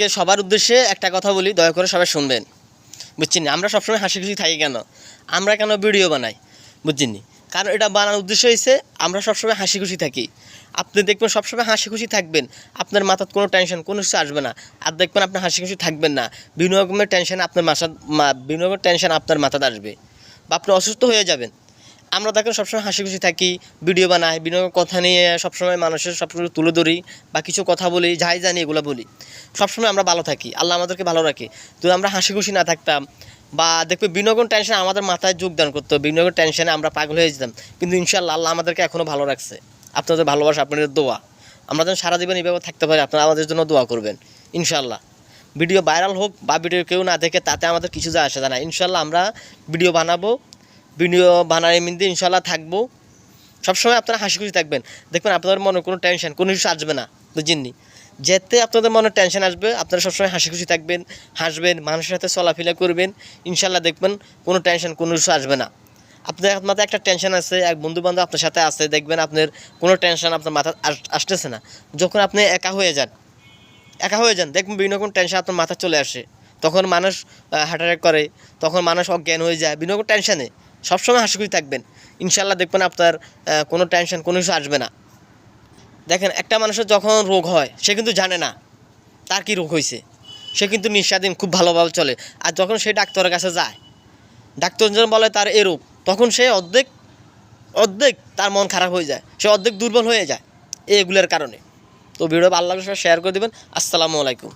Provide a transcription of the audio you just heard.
আজকে সবার উদ্দেশ্যে একটা কথা বলি, দয়া করে সবাই শুনবেন। বুঝছেন? আমরা সবসময় হাসি খুশি থাকি কেন? আমরা কেন ভিডিও বানাই? বুঝছেন? কারণ এটা বানানোর উদ্দেশ্য হয়েছে আমরা সবসময় হাসি খুশি থাকি। আপনি দেখবেন সবসময় হাসি খুশি থাকবেন, আপনার মাথার কোনো টেনশন কোনো কিছু আসবে না। আর দেখবেন আপনার হাসি খুশি থাকবেন না বিভিন্ন রকমের টেনশন আপনার মাথা বিভিন্ন রকমের টেনশন আপনার মাথাতে আসবে। বা আপনি অসুস্থ হয়ে যাবেন। আমরা দেখেন সবসময় হাসি খুশি থাকি, ভিডিও বানাই বিভিন্ন কথা নিয়ে সবসময় মানুষের সবসময় তুলে ধরি বা কিছু কথা বলি, যাই জানি এগুলো বলি। সবসময় আমরা ভালো থাকি, আল্লাহ আমাদেরকে ভালো রাখে। যদি আমরা হাসি খুশি না থাকতাম বা দেখবে বিনোদন টেনশন আমাদের মাথায় যোগদান করতো, বিনোদন টেনশনে আমরা পাগল হয়ে যেতাম। কিন্তু ইনশাল্লাহ আল্লাহ আমাদেরকে এখনও ভালো রাখছে। আপনাদের ভালোবাসা, আপনাদের দোয়া। আমরা যেন সারা জীবন এইভাবে থাকতে পারি, আপনারা আমাদের জন্য দোয়া করবেন ইনশাল্লাহ ভিডিও ভাইরাল হোক বা ভিডিও কেউ না দেখে, তাতে আমাদের কিছু যায় আসে না। ইনশাল্লাহ আমরা ভিডিও বানাবো ভিডিও বানার এমনিতে ইনশাল্লাহ থাকব। সবসময় আপনারা হাসি খুশি থাকবেন। দেখবেন আপনাদের মনে কোনো টেনশন কোনো কিছু আসবে না বুঝিনি যেতে আপনাদের মনে টেনশন আসবে, আপনারা সবসময় হাসি খুশি থাকবেন, হাসবেন, মানুষের সাথে চলাফেরা করবেন ইনশাল্লাহ দেখবেন কোনো টেনশন কোনো কিছু আসবে না। আপনার মাথায় একটা টেনশন আছে, এক বন্ধু বান্ধব আপনার সাথে আছে, দেখবেন আপনার কোনো টেনশন আপনার মাথা আসতেছে না। যখন আপনি একা হয়ে যান, একা হয়ে যান, দেখবেন বিভিন্ন রকম টেনশন আপনার মাথা চলে আসে। তখন মানুষ হার্ট করে, তখন মানুষ অজ্ঞান হয়ে যায়, বিভিন্ন রকম টেনশনে সবসময় হাসি খুশি থাকবেন। ইনশাল্লাহ দেখবেন আপনার কোনো টেনশন কোনো কিছু আসবে না। দেখেন, একটা মানুষের যখন রোগ হয়, সে কিন্তু জানে না তার কি রোগ হয়েছে। সে কিন্তু নিঃস্বাধীন, খুব ভালোভাবে চলে। আর যখন সে ডাক্তারের কাছে যায়, ডাক্তার যখন বলে তার এ রোগ, তখন সে অর্ধেক অর্ধেক তার মন খারাপ হয়ে যায়। সে অর্ধেক দুর্বল হয়ে যায় এগুলোর কারণে। তো ভিডিও ভালো লাগলে শেয়ার করে দেবেন। আসসালামু আলাইকুম।